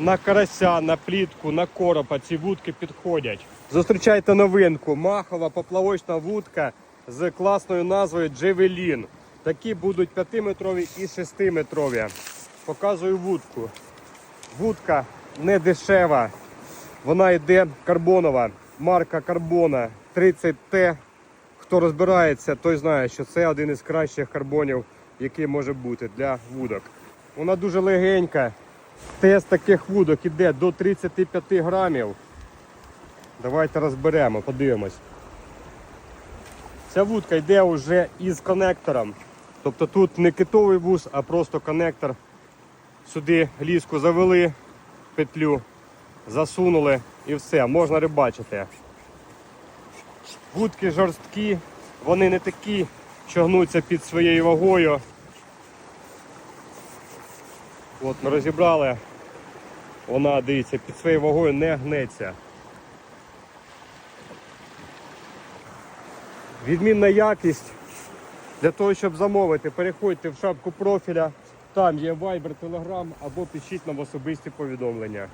на карася, на плітку, на коропа ці вудки підходять. Зустрічайте новинку. Махова поплавочна вудка з класною назвою Джевелін. Такі будуть 5-метрові і 6-метрові. Показую вудку. Вудка не дешева. Вона йде карбонова. Марка карбона 30Т. Хто розбирається, той знає, що це один із кращих карбонів, який може бути для вудок. Вона дуже легенька. Тест таких вудок іде до 35 грамів. Давайте розберемо, подивимось. Ця вудка йде вже із конектором. Тобто тут не китовий вуз, а просто конектор. Сюди ліску завели, петлю, засунули і все, можна рибачити. Вудки жорсткі, вони не такі, що гнуться під своєю вагою. От ми розібрали. Вона, дивіться, під своєю вагою не гнеться. Відмінна якість. Для того, щоб замовити, переходьте в шапку профіля. Там є Viber, Telegram або пишіть нам особисті повідомлення.